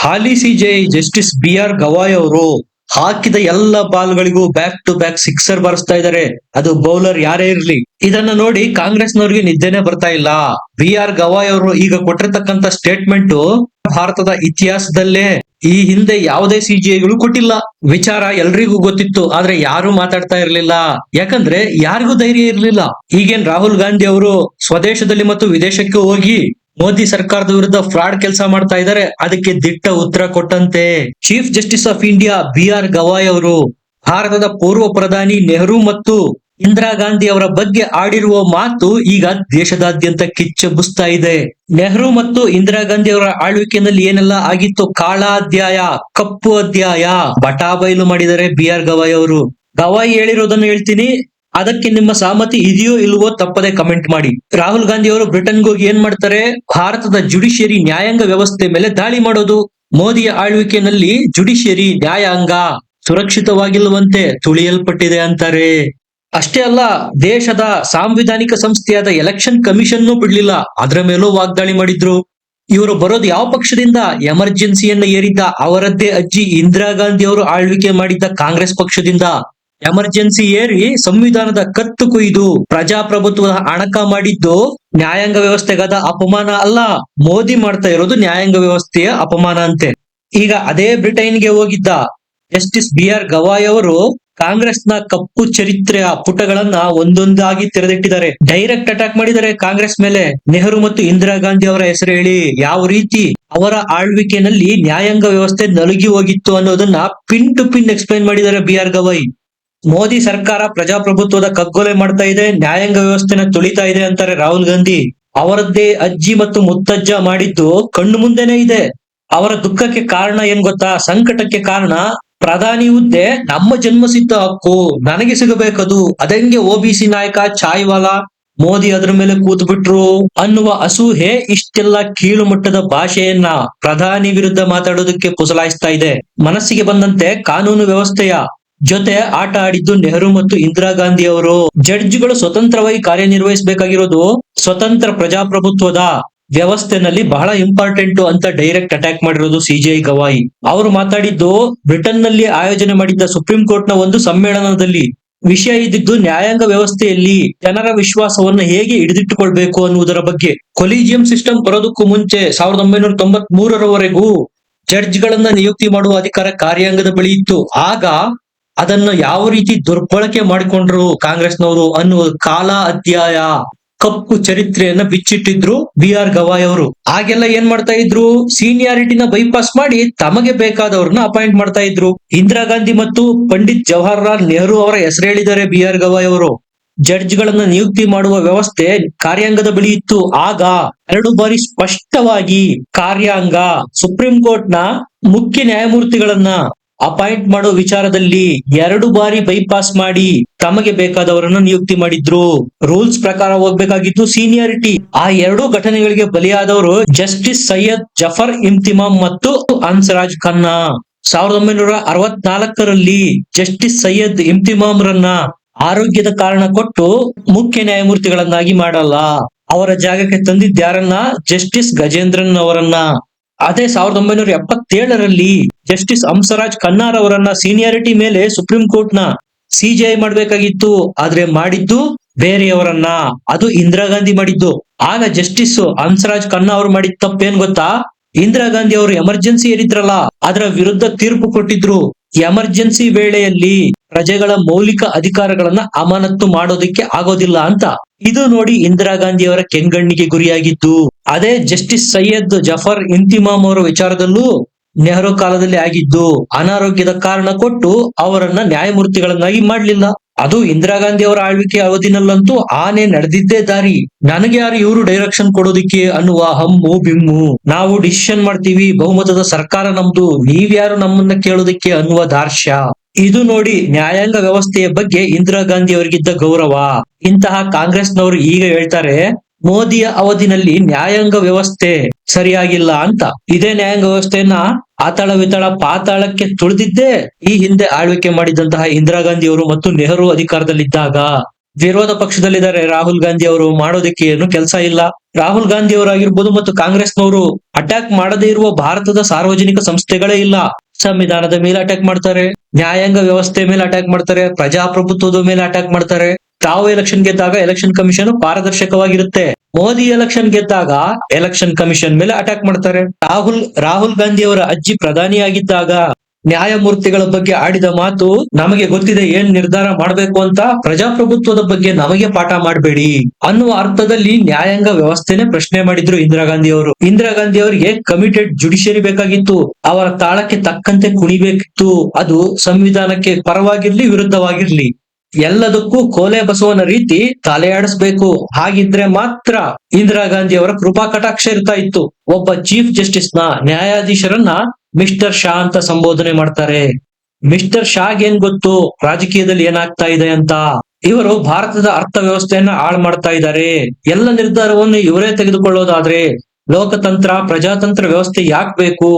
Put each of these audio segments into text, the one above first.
ಹಾಲಿ CJ justice B R Gavai ಅವರು ಹಾಕಿದ ಎಲ್ಲ ಬಾಲ್ಗಳಿಗೂ ಬ್ಯಾಕ್ ಟು ಬ್ಯಾಕ್ ಸಿಕ್ಸರ್ ಬರ್ಸ್ತಾ ಇದಾರೆ ಅದು ಬೌಲರ್ ಯಾರೇ ಇರ್ಲಿ. ಇದನ್ನ ನೋಡಿ ಕಾಂಗ್ರೆಸ್ನವ್ರಿಗೆ ನಿದ್ದೆನೆ ಬರ್ತಾ ಇಲ್ಲ. ಬಿ ಆರ್ ಗವಾಯ್ ಅವರು ಈಗ ಕೊಟ್ಟಿರ್ತಕ್ಕಂತ ಸ್ಟೇಟ್ಮೆಂಟ್ ಭಾರತದ ಇತಿಹಾಸದಲ್ಲೇ ಈ ಹಿಂದೆ ಯಾವುದೇ ಸಿಜಿಐಗಳು ಕೊಟ್ಟಿಲ್ಲ. ವಿಚಾರ ಎಲ್ರಿಗೂ ಗೊತ್ತಿತ್ತು, ಆದ್ರೆ ಯಾರು ಮಾತಾಡ್ತಾ ಇರ್ಲಿಲ್ಲ. ಯಾಕಂದ್ರೆ ಯಾರಿಗೂ ಧೈರ್ಯ ಇರ್ಲಿಲ್ಲ. ಈಗೇನ್ ರಾಹುಲ್ ಗಾಂಧಿ ಅವರು ಸ್ವದೇಶದಲ್ಲಿ ಮತ್ತು ವಿದೇಶಕ್ಕೆ ಹೋಗಿ ಮೋದಿ ಸರ್ಕಾರದ ವಿರುದ್ಧ ಫ್ರಾಡ್ ಕೆಲಸ ಮಾಡ್ತಾ ಇದ್ದಾರೆ. ಅದಕ್ಕೆ ದಿಟ್ಟ ಉತ್ತರ ಕೊಟ್ಟಂತೆ chief justice of India B R Gavai ಅವರು. ಭಾರತದ ಪೂರ್ವ ಪ್ರಧಾನಿ ನೆಹರು ಮತ್ತು ಇಂದಿರಾ ಗಾಂಧಿ ಅವರ ಬಗ್ಗೆ ಆಡಿರುವ ಮಾತು ಈಗ ದೇಶದಾದ್ಯಂತ ಕಿಚ್ಚೆಬ್ಬಿಸ್ತಾ ಇದೆ. ನೆಹರು ಮತ್ತು ಇಂದಿರಾ ಗಾಂಧಿ ಅವರ ಆಳ್ವಿಕೆಯಲ್ಲಿ ಏನೆಲ್ಲ ಆಗಿತ್ತು ಕಾಳಾಧ್ಯಾಯ ಕಪ್ಪು ಅಧ್ಯಾಯ, ಬಟಾಬೈಲು ಮಾಡಿದ್ದಾರೆ ಬಿ ಆರ್ ಗವಾಯ್ ಅವರು. ಗವಾಯಿ ಹೇಳಿರೋದನ್ನು ಹೇಳ್ತೀನಿ. ಅದಕ್ಕೆ ನಿಮ್ಮ ಸಹಮತಿ ಇದೆಯೋ ಇಲ್ವೋ ತಪ್ಪದೆ ಕಮೆಂಟ್ ಮಾಡಿ. ರಾಹುಲ್ ಗಾಂಧಿ ಅವರು ಬ್ರಿಟನ್ಗೆ ಹೋಗಿ ಏನ್ ಮಾಡ್ತಾರೆ? ಭಾರತದ ಜುಡಿಷಿಯರಿ ನ್ಯಾಯಾಂಗ ವ್ಯವಸ್ಥೆ ಮೇಲೆ ದಾಳಿ ಮಾಡೋದು. ಮೋದಿಯ ಆಳ್ವಿಕೆಯಲ್ಲಿ ಜುಡಿಷಿಯರಿ ನ್ಯಾಯಾಂಗ ಸುರಕ್ಷಿತವಾಗಿಲ್ಲವಂತೆ ತುಳಿಯಲ್ಪಟ್ಟಿದೆ ಅಂತಾರೆ. ಅಷ್ಟೇ ಅಲ್ಲ, ದೇಶದ ಸಾಂವಿಧಾನಿಕ ಸಂಸ್ಥೆಯಾದ ಎಲೆಕ್ಷನ್ ಕಮಿಷನ್ ಬಿಡ್ಲಿಲ್ಲ. ಅದರ ಮೇಲೂ ವಾಗ್ದಾಳಿ ಮಾಡಿದ್ರು. ಇವರು ಬರೋದು ಯಾವ ಪಕ್ಷದಿಂದ? ಎಮರ್ಜೆನ್ಸಿಯನ್ನು ಏರಿದ್ದ ಅವರದ್ದೇ ಅಜ್ಜಿ ಇಂದಿರಾ ಗಾಂಧಿ ಅವರು ಆಳ್ವಿಕೆ ಮಾಡಿದ್ದ ಕಾಂಗ್ರೆಸ್ ಪಕ್ಷದಿಂದ. ಎಮರ್ಜೆನ್ಸಿ ಏರಿ ಸಂವಿಧಾನದ ಕತ್ತು ಕುಯ್ದು ಪ್ರಜಾಪ್ರಭುತ್ವದ ಅಣಕ ಮಾಡಿದ್ದು ನ್ಯಾಯಾಂಗ ವ್ಯವಸ್ಥೆಗಾದ ಅಪಮಾನ ಅಲ್ಲ. ಮೋದಿ ಮಾಡ್ತಾ ಇರೋದು ನ್ಯಾಯಾಂಗ ವ್ಯವಸ್ಥೆಯ ಅಪಮಾನ ಅಂತೆ. ಈಗ ಅದೇ ಬ್ರಿಟನ್ಗೆ ಹೋಗಿದ್ದ ಜಸ್ಟಿಸ್ ಬಿ ಆರ್ ಗವಾಯ್ ಅವರು ಕಾಂಗ್ರೆಸ್ನ ಕಪ್ಪು ಚರಿತ್ರೆಯ ಪುಟಗಳನ್ನ ಒಂದೊಂದಾಗಿ ತೆರೆದಿಟ್ಟಿದ್ದಾರೆ. ಡೈರೆಕ್ಟ್ ಅಟ್ಯಾಕ್ ಮಾಡಿದ್ದಾರೆ ಕಾಂಗ್ರೆಸ್ ಮೇಲೆ. ನೆಹರು ಮತ್ತು ಇಂದಿರಾ ಗಾಂಧಿ ಅವರ ಹೆಸರು ಹೇಳಿ. ಯಾವ ರೀತಿ ಅವರ ಆಳ್ವಿಕೆಯಲ್ಲಿ ನ್ಯಾಯಾಂಗ ವ್ಯವಸ್ಥೆ ನಲುಗಿ ಹೋಗಿತ್ತು ಅನ್ನೋದನ್ನ ಪಿನ್ ಟು ಪಿನ್ ಎಕ್ಸ್ಪ್ಲೈನ್ ಮಾಡಿದ್ದಾರೆ ಬಿ ಆರ್ ಗವಾಯ್. ಮೋದಿ ಸರ್ಕಾರ ಪ್ರಜಾಪ್ರಭುತ್ವದ ಕಗ್ಗೊಲೆ ಮಾಡ್ತಾ ಇದೆ, ನ್ಯಾಯಾಂಗ ವ್ಯವಸ್ಥೆನ ತುಳಿತಾ ಇದೆ ಅಂತಾರೆ ರಾಹುಲ್ ಗಾಂಧಿ. ಅವರದ್ದೇ ಅಜ್ಜಿ ಮತ್ತು ಮುತ್ತಜ್ಜ ಮಾಡಿದ್ದು ಕಣ್ಣು ಮುಂದೆನೆ ಇದೆ. ಅವರ ದುಃಖಕ್ಕೆ ಕಾರಣ ಏನ್ ಗೊತ್ತಾ? ಸಂಕಟಕ್ಕೆ ಕಾರಣ ಪ್ರಧಾನಿ ಹುದ್ದೆ ನಮ್ಮ ಜನ್ಮಸಿದ್ಧ ಹಕ್ಕು, ನನಗೆ ಸಿಗಬೇಕದು, ಅದಂಗೆ ಸಿ ನಾಯಕ ಚಾಯ್ವಾಲಾ ಮೋದಿ ಅದ್ರ ಮೇಲೆ ಕೂತ್ ಬಿಟ್ರು ಅನ್ನುವ ಅಸೂಹೆ ಇಷ್ಟೆಲ್ಲ ಕೀಳು ಮಟ್ಟದ ಭಾಷೆಯನ್ನ ಪ್ರಧಾನಿ ವಿರುದ್ಧ ಮಾತಾಡೋದಕ್ಕೆ ಪುಸಲಾಯಿಸ್ತಾ ಇದೆ. ಮನಸ್ಸಿಗೆ ಬಂದಂತೆ ಕಾನೂನು ವ್ಯವಸ್ಥೆಯ ಜೊತೆ ಆಟ ಆಡಿದ್ದು ನೆಹರು ಮತ್ತು ಇಂದಿರಾ ಗಾಂಧಿ ಅವರು ಜಡ್ಜ್ಗಳು ಸ್ವತಂತ್ರವಾಗಿ ಕಾರ್ಯನಿರ್ವಹಿಸಬೇಕಾಗಿರೋದು ಸ್ವತಂತ್ರ ಪ್ರಜಾಪ್ರಭುತ್ವದ ವ್ಯವಸ್ಥೆನಲ್ಲಿ ಬಹಳ ಇಂಪಾರ್ಟೆಂಟ್ ಅಂತ ಡೈರೆಕ್ಟ್ ಅಟ್ಯಾಕ್ ಮಾಡಿರೋದು ಸಿಜಿಐ ಗವಾಯಿ. ಅವರು ಮಾತಾಡಿದ್ದು ಬ್ರಿಟನ್ನಲ್ಲಿ ಆಯೋಜನೆ ಮಾಡಿದ್ದ ಸುಪ್ರೀಂ ಕೋರ್ಟ್ನ ಒಂದು ಸಮ್ಮೇಳನದಲ್ಲಿ. ವಿಷಯ ಇದ್ದಿದ್ದು ನ್ಯಾಯಾಂಗ ವ್ಯವಸ್ಥೆಯಲ್ಲಿ ಜನರ ವಿಶ್ವಾಸವನ್ನು ಹೇಗೆ ಹಿಡಿದಿಟ್ಟುಕೊಳ್ಬೇಕು ಅನ್ನುವುದರ ಬಗ್ಗೆ. ಕೊಲಿಜಿಯಂ ಸಿಸ್ಟಮ್ ಬರೋದಕ್ಕೂ ಮುಂಚೆ ಸಾವಿರದ ಒಂಬೈನೂರ ತೊಂಬತ್ ಮೂರರವರೆಗೂ ಜಡ್ಜ್ ಗಳನ್ನ ನಿಯುಕ್ತಿ ಮಾಡುವ ಅಧಿಕಾರ ಕಾರ್ಯಾಂಗದ ಬಳಿ ಇತ್ತು. ಆಗ ಅದನ್ನು ಯಾವ ರೀತಿ ದುರ್ಬಳಕೆ ಮಾಡಿಕೊಂಡ್ರು ಕಾಂಗ್ರೆಸ್ನವರು ಅನ್ನುವ ಕಾಲ ಅಧ್ಯಾಯ ಕಪ್ಪು ಚರಿತ್ರೆಯನ್ನ ಬಿಚ್ಚಿಟ್ಟಿದ್ರು ಬಿ ಆರ್ ಗವಾಯ್ ಅವರು. ಆಗೆಲ್ಲ ಏನ್ ಮಾಡ್ತಾ ಇದ್ರು? ಸೀನಿಯಾರಿಟಿನ ಬೈಪಾಸ್ ಮಾಡಿ ತಮಗೆ ಬೇಕಾದವ್ರನ್ನ ಅಪಾಯಿಂಟ್ ಮಾಡ್ತಾ ಇದ್ರು. ಇಂದಿರಾ ಗಾಂಧಿ ಮತ್ತು ಪಂಡಿತ್ ಜವಾಹರ್ಲಾಲ್ ನೆಹರು ಅವರ ಹೆಸರು ಹೇಳಿದ್ದಾರೆ ಬಿ ಆರ್ ಗವಾಯ್ ಅವರು. ಜಡ್ಜ್ ಗಳನ್ನ ನಿಯುಕ್ತಿ ಮಾಡುವ ವ್ಯವಸ್ಥೆ ಕಾರ್ಯಾಂಗದ ಬಳಿ ಇತ್ತು. ಆಗ ಎರಡು ಬಾರಿ ಸ್ಪಷ್ಟವಾಗಿ ಕಾರ್ಯಾಂಗ, ಸುಪ್ರೀಂ ಕೋರ್ಟ್ನ ಮುಖ್ಯ ನ್ಯಾಯಮೂರ್ತಿಗಳನ್ನ ಅಪಾಯಿಂಟ್ ಮಾಡೋ ವಿಚಾರದಲ್ಲಿ ಎರಡು ಬಾರಿ ಬೈಪಾಸ್ ಮಾಡಿ ತಮಗೆ ಬೇಕಾದವರನ್ನು ನಿಯುಕ್ತಿ ಮಾಡಿದ್ರು. ರೂಲ್ಸ್ ಪ್ರಕಾರ ಹೋಗ್ಬೇಕಾಗಿದ್ದು ಸೀನಿಯಾರಿಟಿ. ಆ ಎರಡು ಘಟನೆಗಳಿಗೆ ಬಲಿಯಾದವರು ಜಸ್ಟಿಸ್ ಸೈಯದ್ ಜಫರ್ ಇಮ್ತಿಮಾಮ್ ಮತ್ತು ಹನ್ಸರಾಜ್ ಖನ್ನಾ. ಸಾವಿರದ ಒಂಬೈನೂರ ಅರವತ್ನಾಲ್ಕರಲ್ಲಿ ಜಸ್ಟಿಸ್ ಸೈಯದ್ ಇಮ್ತಿಮಾಮ್ ರನ್ನ ಆರೋಗ್ಯದ ಕಾರಣ ಕೊಟ್ಟು ಮುಖ್ಯ ನ್ಯಾಯಮೂರ್ತಿಗಳನ್ನಾಗಿ ಮಾಡಲ್ಲ. ಅವರ ಜಾಗಕ್ಕೆ ತಂದಿದ್ದ ಯಾರನ್ನ? ಜಸ್ಟಿಸ್ ಗಜೇಂದ್ರನ್ ಅವರನ್ನ. ಅದೇ ಸಾವಿರದ ಒಂಬೈನೂರ ಎಪ್ಪತ್ತೇಳರಲ್ಲಿ ಜಸ್ಟಿಸ್ ಹಂಸರಾಜ್ ಖನ್ನಾರ್ ಅವರನ್ನ ಸೀನಿಯಾರಿಟಿ ಮೇಲೆ ಸುಪ್ರೀಂ ಕೋರ್ಟ್ನ ಸಿಜಿಐ ಮಾಡ್ಬೇಕಾಗಿತ್ತು. ಆದ್ರೆ ಮಾಡಿದ್ದು ಬೇರೆಯವರನ್ನ. ಅದು ಇಂದಿರಾ ಗಾಂಧಿ ಮಾಡಿದ್ದು. ಆಗ ಜಸ್ಟಿಸ್ ಹಂಸರಾಜ್ ಖನ್ನಾ ಅವರು ಮಾಡಿದ ತಪ್ಪೇನ್ ಗೊತ್ತಾ? ಇಂದಿರಾ ಗಾಂಧಿ ಅವರು ಎಮರ್ಜೆನ್ಸಿ ಏನಿದ್ರಲ್ಲ ಅದರ ವಿರುದ್ಧ ತೀರ್ಪು ಕೊಟ್ಟಿದ್ರು. ಎಮರ್ಜೆನ್ಸಿ ವೇಳೆಯಲ್ಲಿ ಪ್ರಜೆಗಳ ಮೌಲಿಕ ಅಧಿಕಾರಗಳನ್ನ ಅಮಾನತ್ತು ಮಾಡೋದಿಕ್ಕೆ ಆಗೋದಿಲ್ಲ ಅಂತ. ಇದು ನೋಡಿ ಇಂದಿರಾ ಗಾಂಧಿಯವರ ಕೆಂಗಣ್ಣಿಗೆ ಗುರಿಯಾಗಿದ್ದು, ಅದೇ ಜಸ್ಟಿಸ್ ಸೈಯದ್ ಜಫರ್ ಇಂತಿಮಾಮ್ ಅವರ ವಿಚಾರದಲ್ಲೂ ನೆಹರು ಕಾಲದಲ್ಲಿ ಆಗಿದ್ದು, ಅನಾರೋಗ್ಯದ ಕಾರಣ ಕೊಟ್ಟು ಅವರನ್ನ ನ್ಯಾಯಮೂರ್ತಿಗಳನ್ನಾಗಿ ಮಾಡಲಿಲ್ಲ. ಅದು ಇಂದಿರಾ ಗಾಂಧಿ ಅವರ ಆಳ್ವಿಕೆ ಅವಧಿನಲ್ಲಂತೂ ಆನೆ ನಡೆದಿದ್ದೇ ದಾರಿ. ನನಗೆ ಯಾರು ಇವರು ಡೈರೆಕ್ಷನ್ ಕೊಡೋದಿಕ್ಕೆ ಅನ್ನುವ ಹಮ್ಮು ಬಿಮ್ಮು. ನಾವು ಡಿಸಿಷನ್ ಮಾಡ್ತೀವಿ, ಬಹುಮತದ ಸರ್ಕಾರ ನಮ್ದು, ನೀವ್ಯಾರು ನಮ್ಮನ್ನ ಕೇಳೋದಿಕ್ಕೆ ಅನ್ನುವ ದಾರ್ಶ್ಯ ಇದು ನೋಡಿ ನ್ಯಾಯಾಂಗ ವ್ಯವಸ್ಥೆಯ ಬಗ್ಗೆ ಇಂದಿರಾ ಗಾಂಧಿ ಅವರಿಗಿದ್ದ ಗೌರವ. ಇಂತಹ ಕಾಂಗ್ರೆಸ್ನವರು ಈಗ ಹೇಳ್ತಾರೆ, ಮೋದಿಯ ಅವಧಿನಲ್ಲಿ ನ್ಯಾಯಾಂಗ ವ್ಯವಸ್ಥೆ ಸರಿಯಾಗಿಲ್ಲ ಅಂತ. ಇದೇ ನ್ಯಾಯಾಂಗ ವ್ಯವಸ್ಥೆಯನ್ನ ಆತಳ ವಿತಳ ಪಾತಾಳಕ್ಕೆ ತುಳಿದಿದ್ದೇ ಈ ಹಿಂದೆ ಆಳ್ವಿಕೆ ಮಾಡಿದಂತಹ ಇಂದಿರಾ ಗಾಂಧಿ ಅವರು ಮತ್ತು ನೆಹರು ಅಧಿಕಾರದಲ್ಲಿದ್ದಾಗ. ವಿರೋಧ ಪಕ್ಷದಲ್ಲಿದ್ದಾರೆ ರಾಹುಲ್ ಗಾಂಧಿ ಅವರು, ಮಾಡೋದಕ್ಕೆ ಏನು ಕೆಲಸ ಇಲ್ಲ. ರಾಹುಲ್ ಗಾಂಧಿ ಅವರಾಗಿರ್ಬೋದು ಮತ್ತು ಕಾಂಗ್ರೆಸ್ನವರು ಅಟ್ಯಾಕ್ ಮಾಡದೇ ಇರುವ ಭಾರತದ ಸಾರ್ವಜನಿಕ ಸಂಸ್ಥೆಗಳೇ ಇಲ್ಲ. ಸಂವಿಧಾನದ ಮೇಲೆ ಅಟ್ಯಾಕ್ ಮಾಡ್ತಾರೆ, ನ್ಯಾಯಾಂಗ ವ್ಯವಸ್ಥೆ ಮೇಲೆ ಅಟ್ಯಾಕ್ ಮಾಡ್ತಾರೆ, ಪ್ರಜಾಪ್ರಭುತ್ವದ ಮೇಲೆ ಅಟ್ಯಾಕ್ ಮಾಡ್ತಾರೆ. ತಾವು ಎಲೆಕ್ಷನ್ ಗೆದ್ದಾಗ ಎಲೆಕ್ಷನ್ ಕಮಿಷನ್ ಪಾರದರ್ಶಕವಾಗಿರುತ್ತೆ. ಮೋದಿ ಎಲೆಕ್ಷನ್ ಗೆದ್ದಾಗ ಎಲೆಕ್ಷನ್ ಕಮಿಷನ್ ಮೇಲೆ ಅಟ್ಯಾಕ್ ಮಾಡ್ತಾರೆ. ರಾಹುಲ್ ರಾಹುಲ್ ಗಾಂಧಿ ಅವರ ಅಜ್ಜಿ ಪ್ರಧಾನಿಯಾಗಿದ್ದಾಗ ನ್ಯಾಯಮೂರ್ತಿಗಳ ಬಗ್ಗೆ ಆಡಿದ ಮಾತು ನಮಗೆ ಗೊತ್ತಿದೆ ಏನ್ ನಿರ್ಧಾರ ಮಾಡಬೇಕು ಅಂತ ಪ್ರಜಾಪ್ರಭುತ್ವದ ಬಗ್ಗೆ ನಮಗೆ ಪಾಠ ಮಾಡಬೇಡಿ ಅನ್ನುವ ಅರ್ಥದಲ್ಲಿ ನ್ಯಾಯಾಂಗ ವ್ಯವಸ್ಥೆನೆ ಪ್ರಶ್ನೆ ಮಾಡಿದ್ರು ಇಂದಿರಾ ಗಾಂಧಿ ಅವರು. ಇಂದಿರಾ ಗಾಂಧಿ ಅವರಿಗೆ ಕಮಿಟೆಡ್ ಜುಡಿಷಿಯರಿ ಬೇಕಾಗಿತ್ತು. ಅವರ ತಾಳಕ್ಕೆ ತಕ್ಕಂತೆ ಕುಣಿಬೇಕಿತ್ತು. ಅದು ಸಂವಿಧಾನಕ್ಕೆ ಪರವಾಗಿರ್ಲಿ, ವಿರುದ್ಧವಾಗಿರ್ಲಿ. ಎಲ್ಲದಕ್ಕೂ ಕೋಲೆ ಬಸವನ ರೀತಿ ತಲೆಯಾಡಿಸ್ಬೇಕು ಹಾಗಿದ್ರೆ ಮಾತ್ರ ಇಂದಿರಾ ಗಾಂಧಿ ಅವರ ಕೃಪಾ ಕಟಾಕ್ಷ ಇರ್ತಾ ಇತ್ತು. ಒಬ್ಬ ಚೀಫ್ ಜಸ್ಟಿಸ್ನ ನ್ಯಾಯಾಧೀಶರನ್ನ ಮಿಸ್ಟರ್ ಶಾ ಅಂತ ಸಂಬೋಧನೆ ಮಾಡ್ತಾರೆ. ಮಿಸ್ಟರ್ ಶಾಗ್ ಏನ್ ಗೊತ್ತು? ರಾಜಕೀಯದಲ್ಲಿ ಏನಾಗ್ತಾ ಇದೆ ಅಂತ? ಇವರು ಭಾರತದ ಅರ್ಥವ್ಯವಸ್ಥೆಯನ್ನ ಹಾಳು ಮಾಡ್ತಾ ಇದ್ದಾರೆ. ಎಲ್ಲ ನಿರ್ಧಾರವನ್ನು ಇವರೇ ತೆಗೆದುಕೊಳ್ಳೋದಾದ್ರೆ ಲೋಕತಂತ್ರ, ಪ್ರಜಾತಂತ್ರ ವ್ಯವಸ್ಥೆ ಯಾಕೆ ಬೇಕು?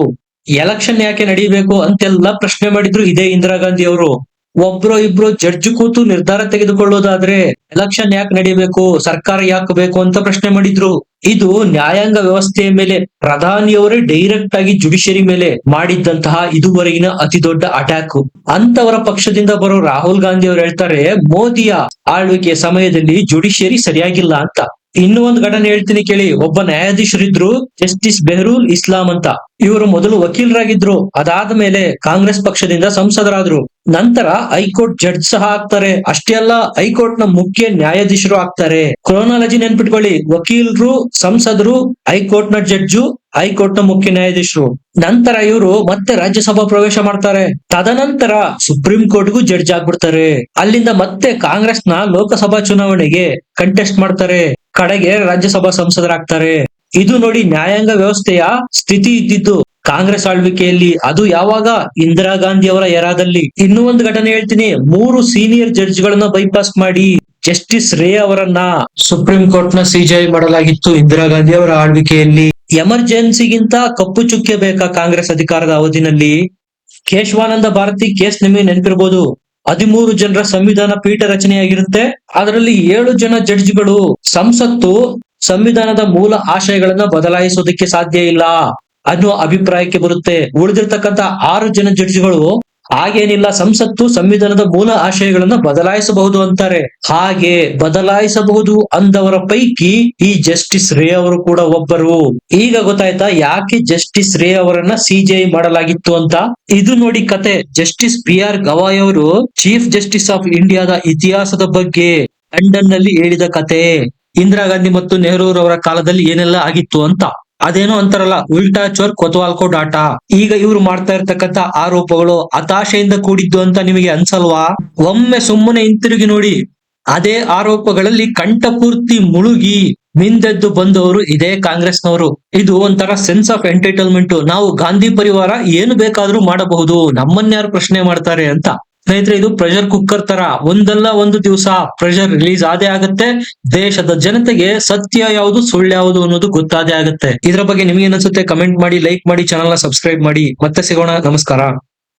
ಎಲೆಕ್ಷನ್ ಯಾಕೆ ನಡೀಬೇಕು ಅಂತೆಲ್ಲ ಪ್ರಶ್ನೆ ಮಾಡಿದ್ರು ಇದೇ ಇಂದಿರಾ ಗಾಂಧಿ ಅವರು ಒಬ್ರು ಇಬ್ರು ಜಡ್ಜ್ ಕೂತು ನಿರ್ಧಾರ ತೆಗೆದುಕೊಳ್ಳೋದಾದ್ರೆ ಎಲೆಕ್ಷನ್ ಯಾಕೆ ನಡೀಬೇಕು, ಸರ್ಕಾರ ಯಾಕೆ ಬೇಕು ಅಂತ ಪ್ರಶ್ನೆ ಮಾಡಿದ್ರು. ಇದು ನ್ಯಾಯಾಂಗ ವ್ಯವಸ್ಥೆಯ ಮೇಲೆ, ಪ್ರಧಾನಿಯವರೇ ಡೈರೆಕ್ಟ್ ಆಗಿ ಜುಡಿಷಿಯರಿ ಮೇಲೆ ಮಾಡಿದ್ದಂತಹ ಇದುವರೆಗಿನ ಅತಿ ದೊಡ್ಡ ಅಟ್ಯಾಕ್ ಅಂತವರ ಪಕ್ಷದಿಂದ ಬರೋ ರಾಹುಲ್ ಗಾಂಧಿ ಅವರು ಹೇಳ್ತಾರೆ, ಮೋದಿಯ ಆಳ್ವಿಕೆಯ ಸಮಯದಲ್ಲಿ ಜುಡಿಷಿಯರಿ ಸರಿಯಾಗಿಲ್ಲ ಅಂತ. ಇನ್ನೂ ಒಂದು ಘಟನೆ ಹೇಳ್ತೀನಿ ಕೇಳಿ. ಒಬ್ಬ ನ್ಯಾಯಾಧೀಶರಿದ್ರು, ಜಸ್ಟಿಸ್ ಬೆಹರೂಲ್ ಇಸ್ಲಾಂ ಅಂತ. ಇವರು ಮೊದಲು ವಕೀಲರಾಗಿದ್ರು. ಅದಾದ ಮೇಲೆ ಕಾಂಗ್ರೆಸ್ ಪಕ್ಷದಿಂದ ಸಂಸದರಾದ್ರು. ನಂತರ ಹೈಕೋರ್ಟ್ ಜಡ್ಜ್ ಸಹ ಆಗ್ತಾರೆ. ಅಷ್ಟೇ ಅಲ್ಲ ಹೈಕೋರ್ಟ್ನ ಮುಖ್ಯ ನ್ಯಾಯಾಧೀಶರು ಆಗ್ತಾರೆ. ಕ್ರೋನಾಲಜಿ ನೆನ್ಪಿಟ್ಕೊಳ್ಳಿ. ವಕೀಲರು, ಸಂಸದರು ಹೈಕೋರ್ಟ್ನ ಜಡ್ಜು ಹೈಕೋರ್ಟ್ನ ಮುಖ್ಯ ನ್ಯಾಯಾಧೀಶರು. ನಂತರ ಇವರು ಮತ್ತೆ ರಾಜ್ಯಸಭಾ ಪ್ರವೇಶ ಮಾಡ್ತಾರೆ. ತದನಂತರ ಸುಪ್ರೀಂ ಕೋರ್ಟ್ಗೂ ಜಡ್ಜ್ ಆಗ್ಬಿಡ್ತಾರೆ. ಅಲ್ಲಿಂದ ಮತ್ತೆ ಕಾಂಗ್ರೆಸ್ನ ಲೋಕಸಭಾ ಚುನಾವಣೆಗೆ ಕಂಟೆಸ್ಟ್ ಮಾಡ್ತಾರೆ. ಕಡೆಗೆ ರಾಜ್ಯಸಭಾ ಸಂಸದರಾಗ್ತಾರೆ. ಇದು ನೋಡಿ ನ್ಯಾಯಾಂಗ ವ್ಯವಸ್ಥೆಯ ಸ್ಥಿತಿ ಇದ್ದಿದ್ದು ಕಾಂಗ್ರೆಸ್ ಆಳ್ವಿಕೆಯಲ್ಲಿ ಅದು ಯಾವಾಗ ಇಂದಿರಾ ಗಾಂಧಿ ಅವರ ಎರಾದಲ್ಲಿ ಇನ್ನೂ ಒಂದು ಘಟನೆ ಹೇಳ್ತೀನಿ ಮೂರು ಸೀನಿಯರ್ ಜಡ್ಜ್ ಗಳನ್ನ ಬೈಪಾಸ್ ಮಾಡಿ ಜಸ್ಟಿಸ್ ರೇ ಅವರನ್ನ ಸುಪ್ರೀಂ ಕೋರ್ಟ್ನ ಸಿಜೈ ಮಾಡಲಾಗಿತ್ತು ಇಂದಿರಾ ಗಾಂಧಿ ಅವರ ಆಳ್ವಿಕೆಯಲ್ಲಿ. ಎಮರ್ಜೆನ್ಸಿಗಿಂತ ಕಪ್ಪು ಚುಕ್ಕೆ ಬೇಕಾ ಕಾಂಗ್ರೆಸ್ ಅಧಿಕಾರದ ಅವಧಿನಲ್ಲಿ? ಕೇಶವಾನಂದ ಭಾರತಿ ಕೇಸ್ ನಿಮಗೆ ನೆನಪಿರ್ಬೋದು. ಹದಿಮೂರು ಜನರ ಸಂವಿಧಾನ ಪೀಠ ರಚನೆಯಾಗಿರುತ್ತೆ. ಅದರಲ್ಲಿ ಏಳು ಜನ ಜಡ್ಜ್ಗಳು. ಸಂಸತ್ತು ಸಂವಿಧಾನದ ಮೂಲ ಆಶಯಗಳನ್ನ ಬದಲಾಯಿಸೋದಕ್ಕೆ ಸಾಧ್ಯ ಇಲ್ಲ ಅನ್ನುವ ಅಭಿಪ್ರಾಯಕ್ಕೆ ಬರುತ್ತೆ. ಉಳಿದಿರ್ತಕ್ಕಂತ ಆರು ಜನ ಜಡ್ಜ್ಗಳು ಹಾಗೇನಿಲ್ಲ, ಸಂಸತ್ತು ಸಂವಿಧಾನದ ಮೂಲ ಆಶಯಗಳನ್ನ ಬದಲಾಯಿಸಬಹುದು ಅಂತಾರೆ. ಹಾಗೆ ಬದಲಾಯಿಸಬಹುದು ಅಂದವರ ಪೈಕಿ ಈ ಜಸ್ಟಿಸ್ ರೇ ಅವರು ಕೂಡ ಒಬ್ಬರು. ಈಗ ಗೊತ್ತಾಯ್ತಾ ಯಾಕೆ ಜಸ್ಟಿಸ್ ರೇ ಅವರನ್ನ ಸಿಜೆಐ ಮಾಡಲಾಗಿತ್ತು ಅಂತ? ಇದು ನೋಡಿ ಕತೆ. ಜಸ್ಟಿಸ್ ಬಿ ಆರ್ ಗವಾಯ್ ಅವರು ಚೀಫ್ ಜಸ್ಟಿಸ್ ಆಫ್ ಇಂಡಿಯಾದ ಇತಿಹಾಸದ ಬಗ್ಗೆ ಲಂಡನ್ನಲ್ಲಿ ಹೇಳಿದ ಕತೆ. ಇಂದಿರಾ ಗಾಂಧಿ ಮತ್ತು ನೆಹರೂರವರ ಕಾಲದಲ್ಲಿ ಏನೆಲ್ಲ ಆಗಿತ್ತು ಅಂತ? ಅದೇನೋ ಅಂತಾರಲ್ಲ, ಉಲ್ಟಾ ಚೋರ್ ಕೊತ್ವಾಲ್ಕೋ ಡಾಟಾ. ಈಗ ಇವ್ರು ಮಾಡ್ತಾ ಇರ್ತಕ್ಕಂತ ಆರೋಪಗಳು ಹತಾಶೆಯಿಂದ ಕೂಡಿದ್ದು ಅಂತ ನಿಮಗೆ ಅನ್ಸಲ್ವಾ? ಒಮ್ಮೆ ಸುಮ್ಮನೆ ಹಿಂತಿರುಗಿ ನೋಡಿ. ಅದೇ ಆರೋಪಗಳಲ್ಲಿ ಕಂಠಪೂರ್ತಿ ಮುಳುಗಿ ಮಿಂದೆದ್ದು ಬಂದವರು ಇದೇ ಕಾಂಗ್ರೆಸ್ನವರು. ಇದು ಒಂಥರ ಸೆನ್ಸ್ ಆಫ್ ಎಂಟರ್ಟೈನ್ಮೆಂಟ್ ನಾವು ಗಾಂಧಿ ಪರಿವಾರ ಏನು ಬೇಕಾದ್ರೂ ಮಾಡಬಹುದು. ನಮ್ಮನ್ಯಾರು ಪ್ರಶ್ನೆ ಮಾಡ್ತಾರೆ ಅಂತ. ಸ್ನೇಹಿತರೆ, ಇದು ಪ್ರೆಷರ್ ಕುಕ್ಕರ್ ತರ. ಒಂದಲ್ಲ ಒಂದು ದಿವಸ ಪ್ರೆಷರ್ ರಿಲೀಸ್ ಆದೇ ಆಗುತ್ತೆ. ದೇಶದ ಜನತೆಗೆ ಸತ್ಯ ಯಾವುದು, ಸುಳ್ಳು ಯಾವುದು ಅನ್ನೋದು ಗೊತ್ತಾದೇ ಆಗುತ್ತೆ. ಇದರ ಬಗ್ಗೆ ನಿಮ್ಗೆ ಅನ್ಸುತ್ತೆ? ಕಮೆಂಟ್ ಮಾಡಿ ಲೈಕ್ ಮಾಡಿ ಚಾನಲ್ನ ಸಬ್ಸ್ಕ್ರೈಬ್ ಮಾಡಿ. ಮತ್ತೆ ಸಿಗೋಣ. ನಮಸ್ಕಾರ.